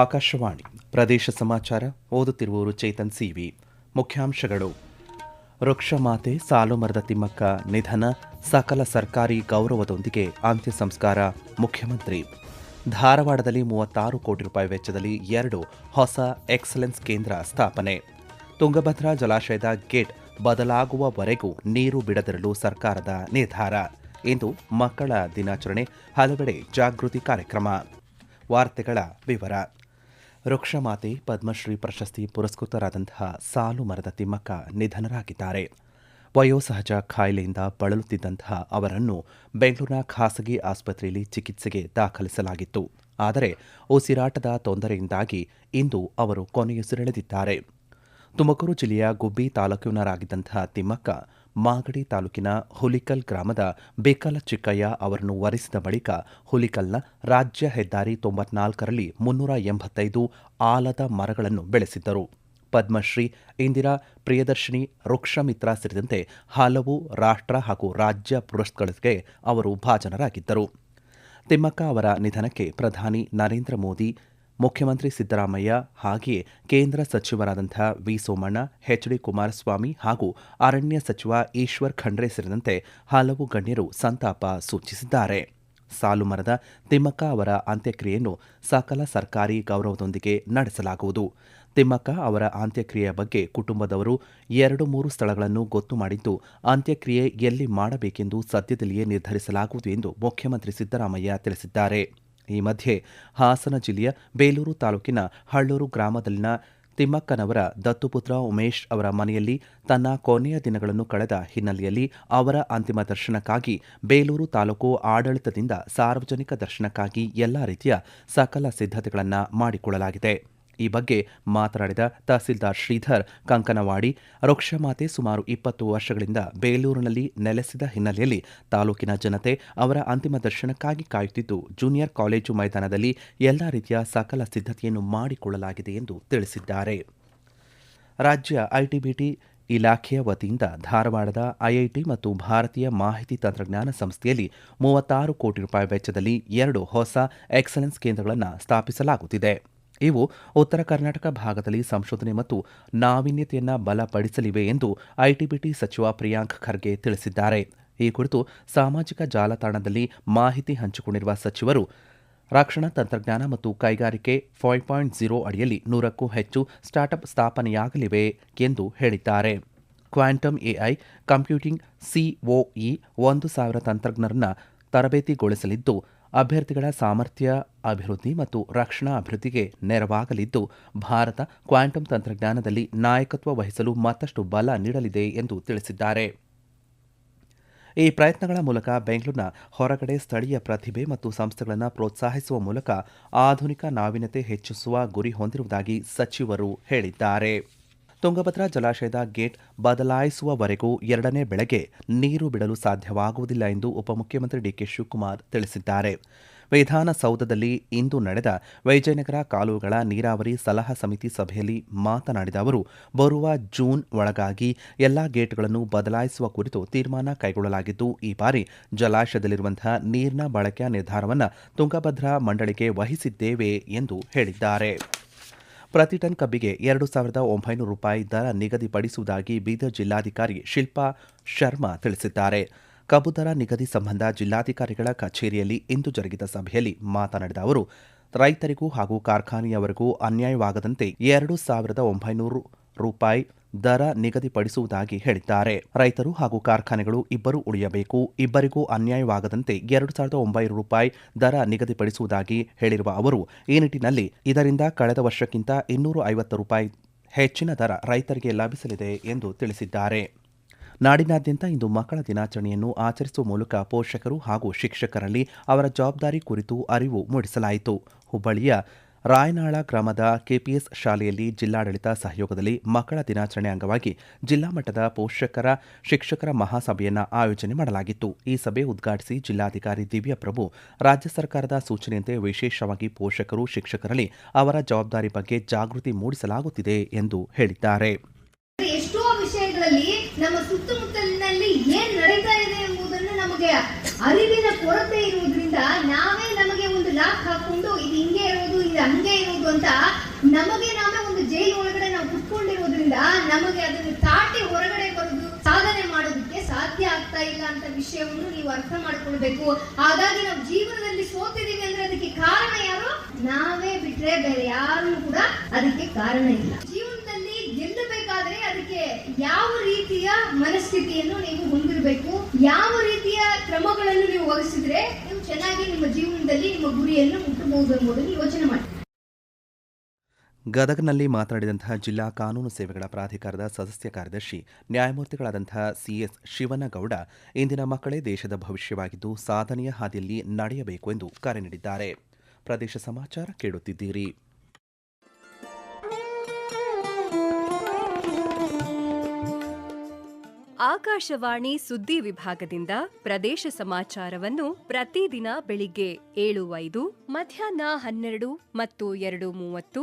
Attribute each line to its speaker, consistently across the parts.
Speaker 1: ಆಕಾಶವಾಣಿ ಪ್ರದೇಶ ಸಮಾಚಾರ ಓದುತ್ತಿರುವವರು ಚೇತನ್ ಸಿವಿ ಮುಖ್ಯಾಂಶಗಳು ವೃಕ್ಷಮಾತೆ ಸಾಲುಮರದ ತಿಮ್ಮಕ್ಕ ನಿಧನ ಸಕಲ ಸರ್ಕಾರಿ ಗೌರವದೊಂದಿಗೆ ಅಂತ್ಯ ಸಂಸ್ಕಾರ ಮುಖ್ಯಮಂತ್ರಿ ಧಾರವಾಡದಲ್ಲಿ ಮೂವತ್ತಾರು ಕೋಟಿ ರೂಪಾಯಿ ವೆಚ್ಚದಲ್ಲಿ ಎರಡು ಹೊಸ ಎಕ್ಸಲೆನ್ಸ್ ಕೇಂದ್ರ ಸ್ಥಾಪನೆ ತುಂಗಭದ್ರಾ ಜಲಾಶಯದ ಗೇಟ್ ಬದಲಾಗುವವರೆಗೂ ನೀರು ಬಿಡದಿರಲು ಸರ್ಕಾರದ ನಿರ್ಧಾರ ಇಂದು ಮಕ್ಕಳ ದಿನಾಚರಣೆ ಹಲವೆಡೆ ಜಾಗೃತಿ ಕಾರ್ಯಕ್ರಮ ವಾರ್ತೆಗಳ ವಿವರ ವೃಕ್ಷಮಾತೆ ಪದ್ಮಶ್ರೀ ಪ್ರಶಸ್ತಿ ಪುರಸ್ಕೃತರಾದಂತಹ ಸಾಲು ಮರದ ತಿಮ್ಮಕ್ಕ ನಿಧನರಾಗಿದ್ದಾರೆ ವಯೋಸಹಜ ಖಾಯಿಲೆಯಿಂದ ಬಳಲುತ್ತಿದ್ದಂತಹ ಅವರನ್ನು ಬೆಂಗಳೂರಿನ ಖಾಸಗಿ ಆಸ್ಪತ್ರೆಯಲ್ಲಿ ಚಿಕಿತ್ಸೆಗೆ ದಾಖಲಿಸಲಾಗಿತ್ತು ಆದರೆ ಉಸಿರಾಟದ ತೊಂದರೆಯಿಂದಾಗಿ ಇಂದು ಅವರು ಕೊನೆಯುಸಿರೆಳೆದಿದ್ದಾರೆ ತುಮಕೂರು ಜಿಲ್ಲೆಯ ಗುಬ್ಬಿ ತಾಲೂಕಿನರಾಗಿದ್ದಂತಹ ತಿಮ್ಮಕ್ಕ ಮಾಗಡಿ ತಾಲೂಕಿನ ಹುಲಿಕಲ್ ಗ್ರಾಮದ ಬೇಕಲ ಚಿಕ್ಕಯ್ಯ ಅವರನ್ನು ವರಿಸಿದ ಬಳಿಕ ಹುಲಿಕಲ್ನ ರಾಜ್ಯ ಹೆದ್ದಾರಿ ತೊಂಬತ್ನಾಲ್ಕರಲ್ಲಿ ಮುನ್ನೂರ ಎಂಬತ್ತೈದು ಆಲದ ಮರಗಳನ್ನು ಬೆಳೆಸಿದ್ದರು ಪದ್ಮಶ್ರೀ ಇಂದಿರಾ ಪ್ರಿಯದರ್ಶಿನಿ ವೃಕ್ಷಮಿತ್ರ ಸೇರಿದಂತೆ ಹಲವು ರಾಷ್ಟ್ರ ಹಾಗೂ ರಾಜ್ಯ ಪುರಸ್ಕೃತಗಳಿಗೆ ಅವರು ಭಾಜನರಾಗಿದ್ದರು ತಿಮ್ಮಕ್ಕ ಅವರ ನಿಧನಕ್ಕೆ ಪ್ರಧಾನಿ ನರೇಂದ್ರ ಮೋದಿ ಮುಖ್ಯಮಂತ್ರಿ ಸಿದ್ದರಾಮಯ್ಯ ಹಾಗೆಯೇ ಕೇಂದ್ರ ಸಚಿವರಾದಂಥ V Somanna H D Kumaraswamy ಹಾಗೂ ಅರಣ್ಯ ಸಚಿವ ಈಶ್ವರ್ ಖಂಡ್ರೆ ಸೇರಿದಂತೆ ಹಲವು ಗಣ್ಯರು ಸಂತಾಪ ಸೂಚಿಸಿದ್ದಾರೆ ಸಾಲು ಮರದ ತಿಮ್ಮಕ್ಕ ಅವರ ಅಂತ್ಯಕ್ರಿಯೆಯನ್ನು ಸಕಲ ಸರ್ಕಾರಿ ಗೌರವದೊಂದಿಗೆ ನಡೆಸಲಾಗುವುದು ತಿಮ್ಮಕ್ಕ ಅವರ ಅಂತ್ಯಕ್ರಿಯೆಯ ಬಗ್ಗೆ ಕುಟುಂಬದವರು ಎರಡು ಮೂರು ಸ್ಥಳಗಳನ್ನು ಗೊತ್ತು ಮಾಡಿದ್ದು ಅಂತ್ಯಕ್ರಿಯೆ ಎಲ್ಲಿ ಮಾಡಬೇಕೆಂದು ಸದ್ಯದಲ್ಲಿಯೇ ನಿರ್ಧರಿಸಲಾಗುವುದು ಎಂದು ಮುಖ್ಯಮಂತ್ರಿ ಸಿದ್ದರಾಮಯ್ಯ ತಿಳಿಸಿದ್ದಾರೆ ಈ ಮಧ್ಯೆ ಹಾಸನ ಜಿಲ್ಲೆಯ ಬೇಲೂರು ತಾಲೂಕಿನ ಹಳ್ಳೂರು ಗ್ರಾಮದಲ್ಲಿನ ತಿಮ್ಮಕ್ಕನವರ ದತ್ತುಪುತ್ರ ಉಮೇಶ್ ಅವರ ಮನೆಯಲ್ಲಿ ತನ್ನ ಕೊನೆಯ ದಿನಗಳನ್ನು ಕಳೆದ ಹಿನ್ನೆಲೆಯಲ್ಲಿ ಅವರ ಅಂತಿಮ ದರ್ಶನಕ್ಕಾಗಿ ಬೇಲೂರು ತಾಲೂಕು ಆಡಳಿತದಿಂದ ಸಾರ್ವಜನಿಕ ದರ್ಶನಕ್ಕಾಗಿ ಎಲ್ಲಾ ರೀತಿಯ ಸಕಲ ಸಿದ್ಧತೆಗಳನ್ನು ಮಾಡಿಕೊಳ್ಳಲಾಗಿದೆ ಈ ಬಗ್ಗೆ ಮಾತನಾಡಿದ ತಹಸೀಲ್ದಾರ್ ಶ್ರೀಧರ್ ಕಂಕನವಾಡಿ ವೃಕ್ಷಮಾತೆ ಸುಮಾರು ಇಪ್ಪತ್ತು ವರ್ಷಗಳಿಂದ ಬೇಲೂರಿನಲ್ಲಿ ನೆಲೆಸಿದ ಹಿನ್ನೆಲೆಯಲ್ಲಿ ತಾಲೂಕಿನ ಜನತೆ ಅವರ ಅಂತಿಮ ದರ್ಶನಕ್ಕಾಗಿ ಕಾಯುತ್ತಿದ್ದು ಜೂನಿಯರ್ ಕಾಲೇಜು ಮೈದಾನದಲ್ಲಿ ಎಲ್ಲ ರೀತಿಯ ಸಕಲ ಸಿದ್ಧತೆಯನ್ನು ಮಾಡಿಕೊಳ್ಳಲಾಗಿದೆ ಎಂದು ತಿಳಿಸಿದ್ದಾರೆ ರಾಜ್ಯ ಐಟಿಬಿಟಿ ಇಲಾಖೆಯ ವತಿಯಿಂದ ಧಾರವಾಡದ ಐಐಟಿ ಮತ್ತು ಭಾರತೀಯ ಮಾಹಿತಿ ತಂತ್ರಜ್ಞಾನ ಸಂಸ್ಥೆಯಲ್ಲಿ ಮೂವತ್ತಾರು ಕೋಟಿ ರೂಪಾಯಿ ವೆಚ್ಚದಲ್ಲಿ ಎರಡು ಹೊಸ ಎಕ್ಸಲೆನ್ಸ್ ಕೇಂದ್ರಗಳನ್ನು ಸ್ಥಾಪಿಸಲಾಗುತ್ತಿದೆ ಇವು ಉತ್ತರ ಕರ್ನಾಟಕ ಭಾಗದಲ್ಲಿ ಸಂಶೋಧನೆ ಮತ್ತು ನಾವೀನ್ಯತೆಯನ್ನು ಬಲಪಡಿಸಲಿವೆ ಎಂದು ಐಟಿಬಿಟಿ ಸಚಿವ ಪ್ರಿಯಾಂಕ್ ಖರ್ಗೆ ತಿಳಿಸಿದ್ದಾರೆ ಈ ಕುರಿತು ಸಾಮಾಜಿಕ ಜಾಲತಾಣದಲ್ಲಿ ಮಾಹಿತಿ ಹಂಚಿಕೊಂಡಿರುವ ಸಚಿವರು ರಕ್ಷಣಾ ತಂತ್ರಜ್ಞಾನ ಮತ್ತು ಕೈಗಾರಿಕೆ ಫೈವ್ ಪಾಯಿಂಟ್ ಜೀರೋ ಅಡಿಯಲ್ಲಿ ನೂರಕ್ಕೂ ಹೆಚ್ಚು ಸ್ಟಾರ್ಟ್ಅಪ್ ಸ್ಥಾಪನೆಯಾಗಲಿವೆ ಎಂದು ಹೇಳಿದ್ದಾರೆ ಕ್ವಾಂಟಮ್ ಎಐ ಕಂಪ್ಯೂಟಿಂಗ್ ಸಿಒಇ ಒಂದು ಸಾವಿರ ತಂತ್ರಜ್ಞರನ್ನ ತರಬೇತಿಗೊಳಿಸಲಿದ್ದು ಅಭ್ಯರ್ಥಿಗಳ ಸಾಮರ್ಥ್ಯ ಅಭಿವೃದ್ಧಿ ಮತ್ತು ರಕ್ಷಣಾ ಅಭಿವೃದ್ಧಿಗೆ ನೆರವಾಗಲಿದ್ದು ಭಾರತ ಕ್ವಾಂಟಮ್ ತಂತ್ರಜ್ಞಾನದಲ್ಲಿ ನಾಯಕತ್ವ ವಹಿಸಲು ಮತ್ತಷ್ಟು ಬಲ ನೀಡಲಿದೆ ಎಂದು ತಿಳಿಸಿದ್ದಾರೆ ಈ ಪ್ರಯತ್ನಗಳ ಮೂಲಕ ಬೆಂಗಳೂರಿನ ಹೊರಗಡೆ ಸ್ಥಳೀಯ ಪ್ರತಿಭೆ ಮತ್ತು ಸಂಸ್ಥೆಗಳನ್ನು ಪ್ರೋತ್ಸಾಹಿಸುವ ಮೂಲಕ ಆಧುನಿಕ ನಾವೀನ್ಯತೆ ಹೆಚ್ಚಿಸುವ ಗುರಿ ಹೊಂದಿರುವುದಾಗಿ ಸಚಿವರು ಹೇಳಿದ್ದಾರೆ ತುಂಗಭದ್ರಾ ಜಲಾಶಯದ ಗೇಟ್ ಬದಲಾಯಿಸುವವರೆಗೂ ಎರಡನೇ ಬೆಳೆಗೆ ನೀರು ಬಿಡಲು ಸಾಧ್ಯವಾಗುವುದಿಲ್ಲ ಎಂದು ಉಪಮುಖ್ಯಮಂತ್ರಿ ಡಿಕೆ ಶಿವಕುಮಾರ್ ತಿಳಿಸಿದ್ದಾರೆ ವಿಧಾನಸೌಧದಲ್ಲಿ ಇಂದು ನಡೆದ ವೈಜಯನಗರ ಕಾಲುವೆಗಳ ನೀರಾವರಿ ಸಲಹಾ ಸಮಿತಿ ಸಭೆಯಲ್ಲಿ ಮಾತನಾಡಿದ ಅವರು ಬರುವ ಜೂನ್ ಒಳಗಾಗಿ ಎಲ್ಲಾ ಗೇಟ್ಗಳನ್ನು ಬದಲಾಯಿಸುವ ಕುರಿತು ತೀರ್ಮಾನ ಕೈಗೊಳ್ಳಲಾಗಿದ್ದು ಈ ಬಾರಿ ಜಲಾಶಯದಲ್ಲಿರುವಂತಹ ನೀರಿನ ಬಳಕೆಯ ನಿರ್ಧಾರವನ್ನು ತುಂಗಭದ್ರಾ ಮಂಡಳಿಗೆ ವಹಿಸಿದ್ದೇವೆ ಎಂದು ಹೇಳಿದ್ದಾರೆ ಪ್ರತಿ ಟನ್ ಕಬ್ಬಿಗೆ ಎರಡು ಸಾವಿರದ ಒಂಬೈನೂರು ರೂಪಾಯಿ ದರ ನಿಗದಿಪಡಿಸುವುದಾಗಿ ಬೀದರ್ ಜಿಲ್ಲಾಧಿಕಾರಿ ಶಿಲ್ಪಾ ಶರ್ಮಾ ತಿಳಿಸಿದ್ದಾರೆ ಕಬ್ಬು ದರ ನಿಗದಿ ಸಂಬಂಧ ಜಿಲ್ಲಾಧಿಕಾರಿಗಳ ಕಚೇರಿಯಲ್ಲಿ ಇಂದು ಜರುಗಿದ ಸಭೆಯಲ್ಲಿ ಮಾತನಾಡಿದ ಅವರು ರೈತರಿಗೂ ಹಾಗೂ ಕಾರ್ಖಾನೆಯವರಿಗೂ ಅನ್ಯಾಯವಾಗದಂತೆ ಎರಡು ಸಾವಿರದ ಒಂಬೈನೂರು ರೂಪಾಯಿ ದರ ನಿಗದಿಪಡಿಸುವುದಾಗಿ ಹೇಳಿದ್ದಾರೆ ರೈತರು ಹಾಗೂ ಕಾರ್ಖಾನೆಗಳು ಇಬ್ಬರೂ ಉಳಿಯಬೇಕು ಇಬ್ಬರಿಗೂ ಅನ್ಯಾಯವಾಗದಂತೆ ಎರಡು ಸಾವಿರದ ಒಂಬೈನೂರು ರೂಪಾಯಿ ದರ ನಿಗದಿಪಡಿಸುವುದಾಗಿ ಹೇಳಿರುವ ಅವರು ಈ ನಿಟ್ಟಿನಲ್ಲಿ ಇದರಿಂದ ಕಳೆದ ವರ್ಷಕ್ಕಿಂತ ಇನ್ನೂರ ಐವತ್ತು ರೂಪಾಯಿ ಹೆಚ್ಚಿನ ದರ ರೈತರಿಗೆ ಲಭಿಸಲಿದೆ ಎಂದು ತಿಳಿಸಿದ್ದಾರೆ ನಾಡಿನಾದ್ಯಂತ ಇಂದು ಮಕ್ಕಳ ದಿನಾಚರಣೆಯನ್ನು ಆಚರಿಸುವ ಮೂಲಕ ಪೋಷಕರು ಹಾಗೂ ಶಿಕ್ಷಕರಲ್ಲಿ ಅವರ ಜವಾಬ್ದಾರಿ ಕುರಿತು ಅರಿವು ಮೂಡಿಸಲಾಯಿತು ಹುಬ್ಬಳ್ಳಿಯ ರಾಯನಾಳ ಗ್ರಾಮದ ಕೆಪಿಎಸ್ ಶಾಲೆಯಲ್ಲಿ ಜಿಲ್ಲಾಡಳಿತ ಸಹಯೋಗದಲ್ಲಿ ಮಕ್ಕಳ ದಿನಾಚರಣೆ ಅಂಗವಾಗಿ ಜಿಲ್ಲಾ ಮಟ್ಟದ ಪೋಷಕರ ಶಿಕ್ಷಕರ ಮಹಾಸಭೆಯನ್ನು ಆಯೋಜನೆ ಮಾಡಲಾಗಿತ್ತು ಈ ಸಭೆ ಉದ್ಘಾಟಿಸಿ ಜಿಲ್ಲಾಧಿಕಾರಿ ದಿವ್ಯಪ್ರಭು ರಾಜ್ಯ ಸರ್ಕಾರದ ಸೂಚನೆಯಂತೆ ವಿಶೇಷವಾಗಿ ಪೋಷಕರು ಶಿಕ್ಷಕರಲ್ಲಿ ಅವರ ಜವಾಬ್ದಾರಿ ಬಗ್ಗೆ ಜಾಗೃತಿ ಮೂಡಿಸಲಾಗುತ್ತಿದೆ ಎಂದು ಹೇಳಿದ್ದಾರೆ
Speaker 2: ನಮ್ಮ ಇದೆ ಎಂಬುದನ್ನು ನಮಗೆ ಅರಿವಿನ ಕೊರತೆ ಇರುವುದರಿಂದ ನಾವೇ ನಮಗೆ ಒಂದು ಅಂತ ನಮಗೆ ನಾವೇ ಒಂದು ಜೈಲು ಒಳಗಡೆ ನಾವು ಕುತ್ಕೊಂಡಿರೋದ್ರಿಂದ ನಮಗೆ ಅದನ್ನು ತಾಟಿ ಹೊರಗಡೆ ಬರೋದು ಸಾಧನೆ ಮಾಡೋದಕ್ಕೆ ಸಾಧ್ಯ ಆಗ್ತಾ ಇಲ್ಲ ಅಂತ ವಿಷಯವನ್ನು ನೀವು ಅರ್ಥ ಮಾಡ್ಕೊಳ್ಬೇಕು ಹಾಗಾಗಿ ನಾವು ಜೀವನದಲ್ಲಿ ಸೋತಿದೀವಿ ಅಂದ್ರೆ ಅದಕ್ಕೆ ಕಾರಣ ಯಾರು ನಾವೇ ಬಿಟ್ರೆ ಬೇರೆ ಯಾರು ಕೂಡ ಅದಕ್ಕೆ ಕಾರಣ ಇಲ್ಲ ಜೀವನದಲ್ಲಿ ಗೆಲ್ಲಬೇಕಾದ್ರೆ ಅದಕ್ಕೆ ಯಾವ ರೀತಿಯ ಮನಸ್ಥಿತಿಯನ್ನು ನೀವು ಹೊಂದಿರಬೇಕು ಯಾವ ರೀತಿಯ ಕ್ರಮಗಳನ್ನು ನೀವು ವಹಿಸಿದ್ರೆ ನೀವು ಚೆನ್ನಾಗಿ ನಿಮ್ಮ ಜೀವನದಲ್ಲಿ ನಿಮ್ಮ ಗುರಿಯನ್ನು ಮುಟ್ಟಬಹುದು ಎಂಬುದನ್ನು ಯೋಚನೆ ಮಾಡಿ
Speaker 1: ಗದಗನಲ್ಲಿ ಮಾತನಾಡಿದಂತಹ ಜಿಲ್ಲಾ ಕಾನೂನು ಸೇವೆಗಳ ಪ್ರಾಧಿಕಾರದ ಸದಸ್ಯ ಕಾರ್ಯದರ್ಶಿ ನ್ಯಾಯಮೂರ್ತಿಗಳಾದಂತಹ ಸಿಎಸ್ ಶಿವನಗೌಡ ಇಂದಿನ ಮಕ್ಕಳೇ ದೇಶದ ಭವಿಷ್ಯವಾಗಿದ್ದು ಸಾಧನೆಯ ಹಾದಿಯಲ್ಲಿ ನಡೆಯಬೇಕು ಎಂದು ಕರೆ ನೀಡಿದ್ದಾರೆ ಪ್ರದೇಶ ಸಮಾಚಾರ ಕೇಳುತ್ತಿದ್ದೀರಿ
Speaker 3: ಆಕಾಶವಾಣಿ ಸುದ್ದಿ ವಿಭಾಗದಿಂದ ಪ್ರದೇಶ ಸಮಾಚಾರವನ್ನು ಪ್ರತಿದಿನ ಬೆಳಿಗ್ಗೆ ಏಳು ಐದು ಮಧ್ಯಾಹ್ನ ಹನ್ನೆರಡು ಮತ್ತು ಎರಡು ಮೂವತ್ತು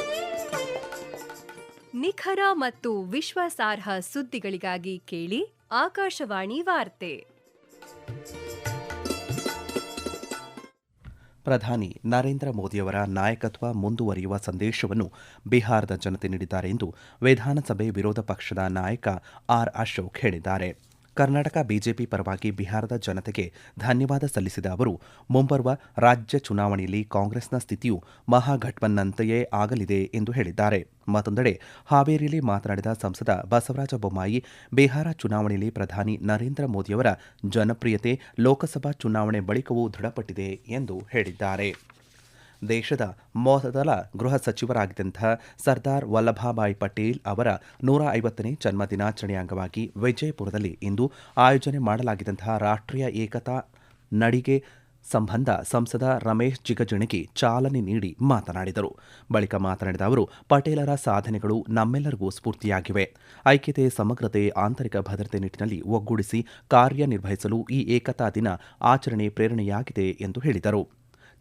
Speaker 4: ನಿಖರ ಮತ್ತು ವಿಶ್ವಾಸಾರ್ಹ ಸುದ್ದಿಗಳಿಗಾಗಿ ಕೇಳಿ ಆಕಾಶವಾಣಿ ವಾರ್ತೆ
Speaker 1: ಪ್ರಧಾನಿ ನರೇಂದ್ರ ಮೋದಿಯವರ ನಾಯಕತ್ವ ಮುಂದುವರಿಯುವ ಸಂದೇಶವನ್ನು ಬಿಹಾರದ ಜನತೆ ನೀಡಿದ್ದಾರೆ ಎಂದು ವಿಧಾನಸಭೆ ವಿರೋಧ ಪಕ್ಷದ ನಾಯಕ ಆರ್ ಅಶೋಕ್ ಹೇಳಿದ್ದಾರೆ ಕರ್ನಾಟಕ ಬಿಜೆಪಿ ಪರವಾಗಿ ಬಿಹಾರದ ಜನತೆಗೆ ಧನ್ಯವಾದ ಸಲ್ಲಿಸಿದ ಅವರು ಮುಂಬರುವ ರಾಜ್ಯ ಚುನಾವಣೆಯಲ್ಲಿ ಕಾಂಗ್ರೆಸ್ನ ಸ್ಥಿತಿಯು ಮಹಾಘಟ್ಬನ್ನಂತೆಯೇ ಆಗಲಿದೆ ಎಂದು ಹೇಳಿದ್ದಾರೆ ಮತ್ತೊಂದೆಡೆ ಹಾವೇರಿಯಲ್ಲಿ ಮಾತನಾಡಿದ ಸಂಸದ ಬಸವರಾಜ ಬೊಮ್ಮಾಯಿ ಬಿಹಾರ ಚುನಾವಣೆಯಲ್ಲಿ ಪ್ರಧಾನಿ ನರೇಂದ್ರ ಮೋದಿಯವರ ಜನಪ್ರಿಯತೆ ಲೋಕಸಭಾ ಚುನಾವಣೆ ಬಳಿಕವೂ ದೃಢಪಟ್ಟಿದೆ ಎಂದು ಹೇಳಿದ್ದಾರೆ ದೇಶದ ಮೊದಲ ಗೃಹ ಸಚಿವರಾಗಿದ್ದಂಥ ಸರ್ದಾರ್ ವಲ್ಲಭಭಾಯಿ ಪಟೇಲ್ ಅವರ ನೂರ ಐವತ್ತನೇ ಜನ್ಮ ದಿನಾಚರಣೆಯ ಅಂಗವಾಗಿ ವಿಜಯಪುರದಲ್ಲಿ ಇಂದು ಆಯೋಜನೆ ಮಾಡಲಾಗಿದ್ದಂತಹ ರಾಷ್ಟ್ರೀಯ ಏಕತಾ ನಡಿಗೆ ಸಂಬಂಧ ಸಂಸದ ರಮೇಶ್ ಜಿಗಜಿಣಗಿ ಚಾಲನೆ ನೀಡಿ ಮಾತನಾಡಿದರು ಬಳಿಕ ಮಾತನಾಡಿದ ಅವರು ಪಟೇಲರ ಸಾಧನೆಗಳು ನಮ್ಮೆಲ್ಲರಿಗೂ ಸ್ಫೂರ್ತಿಯಾಗಿವೆ ಐಕ್ಯತೆ ಸಮಗ್ರತೆ ಆಂತರಿಕ ಭದ್ರತೆ ನಿಟ್ಟಿನಲ್ಲಿ ಒಗ್ಗೂಡಿಸಿ ಕಾರ್ಯನಿರ್ವಹಿಸಲು ಈ ಏಕತಾ ದಿನ ಆಚರಣೆ ಪ್ರೇರಣೆಯಾಗಿದೆ ಎಂದು ಹೇಳಿದರು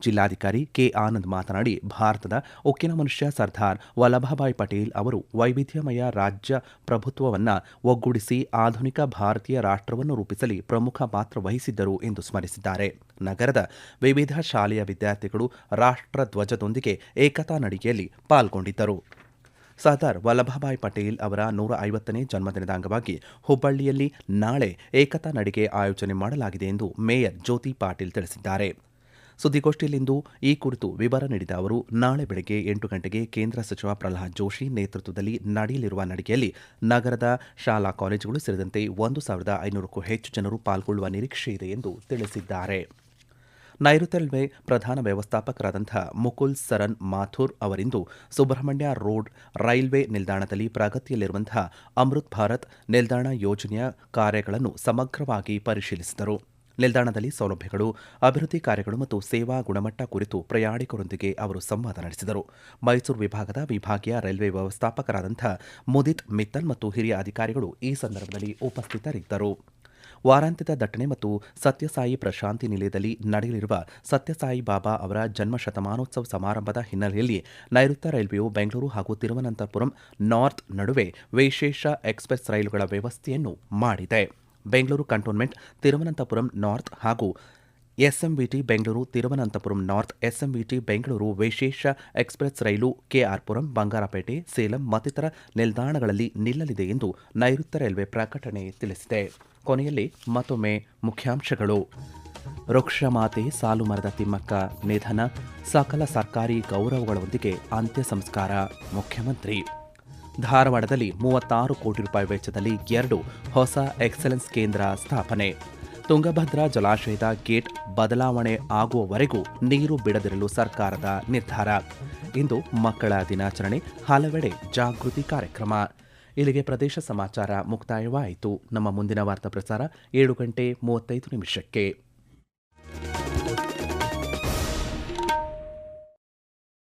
Speaker 1: ಜಿಲ್ಲಾಧಿಕಾರಿ ಕೆ ಆನಂದ್ ಮಾತನಾಡಿ ಭಾರತದ ಉಕ್ಕಿನ ಮನುಷ್ಯ ಸರ್ದಾರ್ ವಲ್ಲಭಭಾಯ್ ಪಟೇಲ್ ಅವರು ವೈವಿಧ್ಯಮಯ ರಾಜ್ಯ ಪ್ರಭುತ್ವವನ್ನು ಒಗ್ಗೂಡಿಸಿ ಆಧುನಿಕ ಭಾರತೀಯ ರಾಷ್ಟ್ರವನ್ನು ರೂಪಿಸಲಿ ಪ್ರಮುಖ ಪಾತ್ರ ವಹಿಸಿದ್ದರು ಎಂದು ಸ್ಮರಿಸಿದ್ದಾರೆ ನಗರದ ವಿವಿಧ ಶಾಲೆಯ ವಿದ್ಯಾರ್ಥಿಗಳು ರಾಷ್ಟ್ರ ಧ್ವಜದೊಂದಿಗೆ ಏಕತಾ ನಡಿಗೆಯಲ್ಲಿ ಪಾಲ್ಗೊಂಡಿದ್ದರು ಸರ್ದಾರ್ ವಲ್ಲಭಭಾಯ್ ಪಟೇಲ್ ಅವರ ನೂರ ಐವತ್ತನೇ ಜನ್ಮದಿನದ ಅಂಗವಾಗಿ ಹುಬ್ಬಳ್ಳಿಯಲ್ಲಿ ನಾಳೆ ಏಕತಾ ನಡಿಗೆ ಆಯೋಜನೆ ಮಾಡಲಾಗಿದೆ ಎಂದು ಮೇಯರ್ ಜ್ಯೋತಿ ಪಾಟೀಲ್ ತಿಳಿಸಿದ್ದಾರೆ ಸುದ್ದಿಗೋಷ್ಠಿಯಲ್ಲಿಂದು ಈ ಕುರಿತು ವಿವರ ನೀಡಿದ ಅವರು ನಾಳೆ ಬೆಳಗ್ಗೆ ಎಂಟು ಗಂಟೆಗೆ ಕೇಂದ್ರ ಸಚಿವ ಪ್ರಹ್ಲಾದ್ ಜೋಶಿ ನೇತೃತ್ವದಲ್ಲಿ ನಡೆಯಲಿರುವ ನಡಿಗೆಯಲ್ಲಿ ನಗರದ ಶಾಲಾ ಕಾಲೇಜುಗಳು ಸೇರಿದಂತೆ ಒಂದು ಸಾವಿರದ ಐನೂರಕ್ಕೂ ಹೆಚ್ಚು ಜನರು ಪಾಲ್ಗೊಳ್ಳುವ ನಿರೀಕ್ಷೆ ಇದೆ ಎಂದು ತಿಳಿಸಿದ್ದಾರೆ ನೈಋತ್ಯ ರೈಲ್ವೆ ಪ್ರಧಾನ ವ್ಯವಸ್ಥಾಪಕರಾದಂಥ ಮುಕುಲ್ ಸರನ್ ಮಾಥುರ್ ಅವರಿಂದು ಸುಬ್ರಹ್ಮಣ್ಯ ರೋಡ್ ರೈಲ್ವೆ ನಿಲ್ದಾಣದಲ್ಲಿ ಪ್ರಗತಿಯಲ್ಲಿರುವಂತಹ ಅಮೃತ್ ಭಾರತ್ ನಿಲ್ದಾಣ ಯೋಜನೆಯ ಕಾರ್ಯಗಳನ್ನು ಸಮಗ್ರವಾಗಿ ಪರಿಶೀಲಿಸಿದರು ನಿಲ್ದಾಣದಲ್ಲಿ ಸೌಲಭ್ಯಗಳು ಅಭಿವೃದ್ಧಿ ಕಾರ್ಯಗಳು ಮತ್ತು ಸೇವಾ ಗುಣಮಟ್ಟ ಕುರಿತು ಪ್ರಯಾಣಿಕರೊಂದಿಗೆ ಅವರು ಸಂವಾದ ನಡೆಸಿದರು ಮೈಸೂರು ವಿಭಾಗದ ವಿಭಾಗೀಯ ರೈಲ್ವೆ ವ್ಯವಸ್ಥಾಪಕರಾದಂಥ ಮುದಿತ್ ಮಿತ್ತಲ್ ಮತ್ತು ಹಿರಿಯ ಅಧಿಕಾರಿಗಳು ಈ ಸಂದರ್ಭದಲ್ಲಿ ಉಪಸ್ಥಿತರಿದ್ದರು ವಾರಾಂತ್ಯದ ದಟ್ಟಣೆ ಮತ್ತು ಸತ್ಯಸಾಯಿ ಪ್ರಶಾಂತಿ ನಿಲಯದಲ್ಲಿ ನಡೆಯಲಿರುವ ಸತ್ಯಸಾಯಿ ಬಾಬಾ ಅವರ ಜನ್ಮ ಶತಮಾನೋತ್ಸವ ಸಮಾರಂಭದ ಹಿನ್ನೆಲೆಯಲ್ಲಿ ನೈಋತ್ಯ ರೈಲ್ವೆಯು ಬೆಂಗಳೂರು ಹಾಗೂ ತಿರುವನಂತಪುರಂ ನಾರ್ತ್ ನಡುವೆ ವಿಶೇಷ ಎಕ್ಸ್ಪ್ರೆಸ್ ರೈಲುಗಳ ವ್ಯವಸ್ಥೆಯನ್ನು ಮಾಡಿದೆ ಬೆಂಗಳೂರು ಕಂಟೋನ್ಮೆಂಟ್ ತಿರುವನಂತಪುರಂ ನಾರ್ತ್ ಹಾಗೂ SMVT Bengaluru Thiruvananthapuram north SMVT Bengaluru ವಿಶೇಷ ಎಕ್ಸ್ಪ್ರೆಸ್ ರೈಲು ಕೆಆರ್ಪುರಂ ಬಂಗಾರಪೇಟೆ ಸೇಲಂ ಮತ್ತಿತರ ನಿಲ್ದಾಣಗಳಲ್ಲಿ ನಿಲ್ಲಲಿದೆ ಎಂದು ನೈಋತ್ಯ ರೈಲ್ವೆ ಪ್ರಕಟಣೆ ತಿಳಿಸಿದೆ ಕೊನೆಯಲ್ಲಿ ಮತ್ತೊಮ್ಮೆ ಮುಖ್ಯಾಂಶಗಳು ವೃಕ್ಷಮಾತೆ ಸಾಲು ಮರದ ತಿಮ್ಮಕ್ಕ ನಿಧನ ಸಕಲ ಸರ್ಕಾರಿ ಗೌರವಗಳೊಂದಿಗೆ ಅಂತ್ಯ ಸಂಸ್ಕಾರ ಮುಖ್ಯಮಂತ್ರಿ ಧಾರವಾಡದಲ್ಲಿ ಮೂವತ್ತಾರು ಕೋಟಿ ರೂಪಾಯಿ ವೆಚ್ಚದಲ್ಲಿ ಎರಡು ಹೊಸ ಎಕ್ಸಲೆನ್ಸ್ ಕೇಂದ್ರ ಸ್ಥಾಪನೆ ತುಂಗಭದ್ರಾ ಜಲಾಶಯದ ಗೇಟ್ ಬದಲಾವಣೆ ಆಗುವವರೆಗೂ ನೀರು ಬಿಡದಿರಲು ಸರ್ಕಾರದ ನಿರ್ಧಾರ ಇಂದು ಮಕ್ಕಳ ದಿನಾಚರಣೆ ಹಲವೆಡೆ ಜಾಗೃತಿ ಕಾರ್ಯಕ್ರಮ ಇಲ್ಲಿಗೆ ಪ್ರದೇಶ ಸಮಾಚಾರ ಮುಕ್ತಾಯವಾಯಿತು ನಮ್ಮ ಮುಂದಿನ ವಾರ್ತಾ ಪ್ರಸಾರ ಏಳು ಗಂಟೆ ಮೂವತ್ತೈದು ನಿಮಿಷಕ್ಕೆ